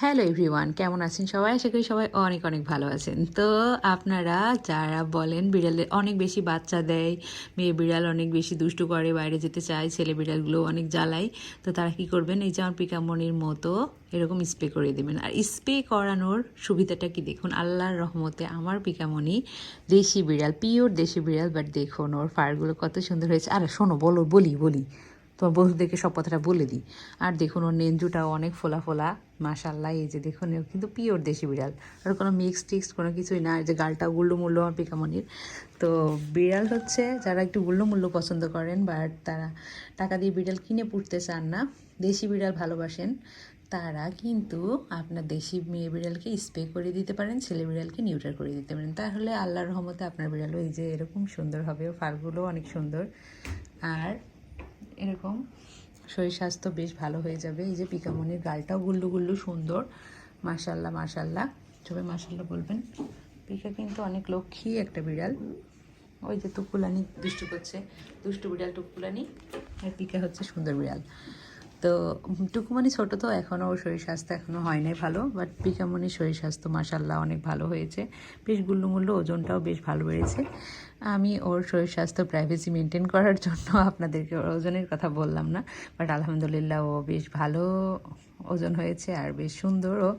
Hello everyone কেমন আছেন সবাই? আশা করি সবাই অনেক অনেক ভালো আছেন। তো আপনারা যারা বলেন বিড়ালে অনেক বেশি বাচ্চা দেয়, মেয়ে বিড়াল অনেক বেশি দুষ্টু করে, বাইরে যেতে চায়, ছেলে বিড়ালগুলো অনেক জ্বালায়, তো তারা কি করবেন? এই যে আমার পিকামনির মতো এরকম স্প্রে করে দেবেন। আর স্প্রে করানোর সুবিধাটা কি? দেখুন, আল্লাহর রহমতে আমার পিকামনি দেশি বিড়াল পিওর দেশি বিড়াল বাট দেখুন ওর ফারগুলো কত সুন্দর হয়েছে। আর শোনো, বলো, বলি বলি। তোমার বন্ধুদেরকে সব কথাটা বলে দিই। আর দেখুন, ওর নেঞ্জুটাও অনেক ফোলা ফোলা। মাশাল্লাহ এই যে দেখুন ও কিন্তু পিওর দেশি বিড়াল। আর কোনো মিক্স টিক্স, কোনো কিছুই না। যে গালটা গুল্লো মুল্লো আমার পিকামনির তো বিড়াল হচ্ছে, যারা একটু গুল্লো মুল্লো পছন্দ করেন বাট তারা টাকা দিয়ে বিড়াল কিনে পুড়তে চান না, দেশি বিড়াল ভালোবাসেন, তারা কিন্তু আপনার দেশি মেয়ে বিড়ালকে স্প্রে করে দিতে পারেন, ছেলে বিড়ালকে নিউটার করে দিতে পারেন। তাহলে আল্লাহর রহমতে আপনার বিড়ালও এই যে এরকম সুন্দর হবে ফারগুলো অনেক সুন্দর। আর এরকম। শরীর স্বাস্থ্য বেশ ভালো হয়ে যাবে। এই যে পিকামনির গালটাও গুল্লু গুল্লু সুন্দর। মাশাল্লাহ মাশাল্লাহ সবাই মাশাল্লাহ বলবেন। পিকা কিন্তু অনেক লক্ষ্মী একটা বিড়াল। ওই যে টুকুলানি দুষ্টু করছে। দুষ্টু বিড়াল, টুকুলানি। আর পিকা হচ্ছে সুন্দর বিড়াল। তো টুকুমনি ছোট তো এখনও ওর শরীর স্বাস্থ্য এখনও হয় নাই ভালো বাট পিকামনির শরীর স্বাস্থ্য মাসাল্লাহ অনেক ভালো হয়েছে। বেশ গুল্লুমুল্লু, ওজনটাও বেশ ভালো বেড়েছে। আমি ওর শরীর স্বাস্থ্য প্রাইভেসি মেনটেন করার জন্য আপনাদেরকে ওজনের কথা বললাম না বাট আলহামদুলিল্লাহ ও বেশ ভালো ওজন হয়েছে আর বেশ সুন্দরও।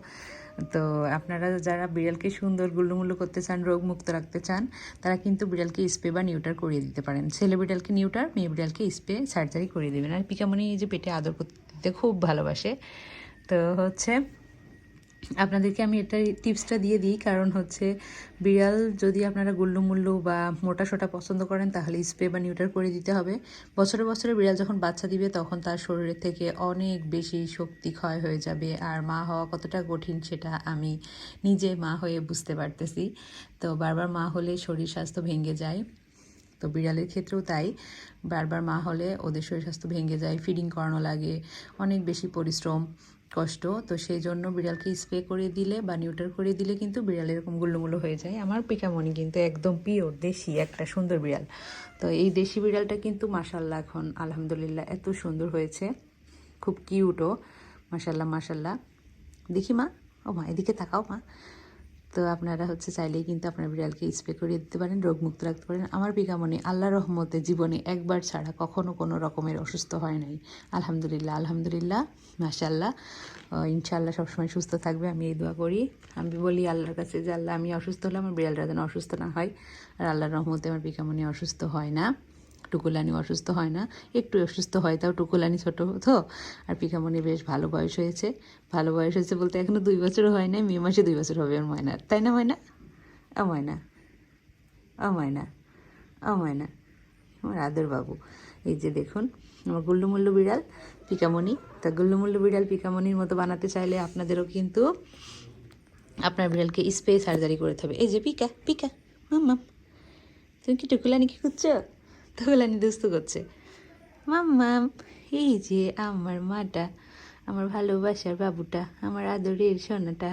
তো আপনারা যারা বিড়ালকে সুন্দর গুল্লুমুল্লু করতে চান, রোগমুক্ত রাখতে চান, তারা কিন্তু বিড়ালকে স্প্রে বা নিউটার করিয়ে দিতে পারেন। ছেলে বিড়ালকে নিউটার, মেয়ে বিড়ালকে স্প্রে, সার্জারি করিয়ে দেবেন। আর পিকামনি এই যে পেটে আদর করতে খুব ভালোবাসে। তো হচ্ছে আপনাদেরকে আমি এটা টিপসটা দিয়ে দিই, কারণ হচ্ছে বিড়াল যদি আপনারা গুল্লুমুল্লু বা মোটা সোটা পছন্দ করেন, তাহলে স্প্রে বা নিউটার করে দিতে হবে। বছরে বছরে বিড়াল যখন বাচ্চা দিবে, তখন তার শরীরের থেকে অনেক বেশি শক্তি ক্ষয় হয়ে যাবে। আর মা হওয়া কতটা কঠিন, সেটা আমি নিজে মা হয়ে বুঝতে পারতেছি। তো বারবার মা হলে শরীর স্বাস্থ্য ভেঙে যায়। তো বিড়ালের ক্ষেত্রেও তাই। বারবার মা হলে ওদের শরীর স্বাস্থ্য ভেঙে যায় ফিডিং করানো লাগে, অনেক বেশি পরিশ্রম, কষ্ট। তো সেই জন্য বিড়ালকে স্প্রে করে দিলে বা নিউটার করে দিলে কিন্তু বিড়াল এরকম গুল্লুমুল্লো হয়ে যায়। আমার পিকামণি কিন্তু একদম পিওর দেশি, একটা সুন্দর বিড়াল। তো এই দেশি বিড়ালটা কিন্তু মাসাল্লাহ এখন, আলহামদুলিল্লাহ, এত সুন্দর হয়েছে। খুব কিউটও মাসাল্লাহ মাসাল্লাহ দেখি মা, ও মা, এদিকে তাকাও মা। তো আপনারা হচ্ছে চাইলেই কিন্তু আপনার বিড়ালকে স্প্রে করিয়ে দিতে পারেন, রোগমুক্ত রাখতে পারেন। আমার পিকামণি আল্লাহ রহমতে জীবনে একবার ছাড়া কখনো কোনো রকমের অসুস্থ হয় নাই। আলহামদুলিল্লাহ আলহামদুলিল্লাহ মাশাল্লাহ ইনশাল্লাহ সবসময় সুস্থ থাকবে, আমি এই দোয়া করি। আমি বলি আল্লাহর কাছে যে, আল্লাহ, আমি অসুস্থ হলে আমার বিড়ালটা যেন অসুস্থ না হয়। আর আল্লাহর রহমতে আমার পিকামণি অসুস্থ হয় না। টুকুলানি অসুস্থ হয় না। একটু অসুস্থ হয়, তাও টুকুলানি ছোটো তো। আর পিকামণি বেশ ভালো বয়স হয়েছে। ভালো বয়স হয়েছে বলতে এখনও দুই বছর হয় নাই, মে মাসে দুই বছর হবে ওর ময়নার তাই না ময়না? ও ময়না। ও ময়না। ও ময়না। আমার আদর বাবু। এই যে দেখুন, আমার গুল্লুমুল্লু বিড়াল পিকামণি তা গুল্লুমুল্লু বিড়াল পিকামণির মতো বানাতে চাইলে আপনাদেরও কিন্তু আপনার বিড়ালকে স্প্রে সার্জারি করতে হবে। এই যে পিকা পিকা, মাম মাম। তুমি কি টুকুলানি কি করছ টুকুলানি দুস্তু করছে। মাম মাম, এই যে আমার মাটা, আমার ভালোবাসার বাবুটা, আমার আদরের সোনাটা।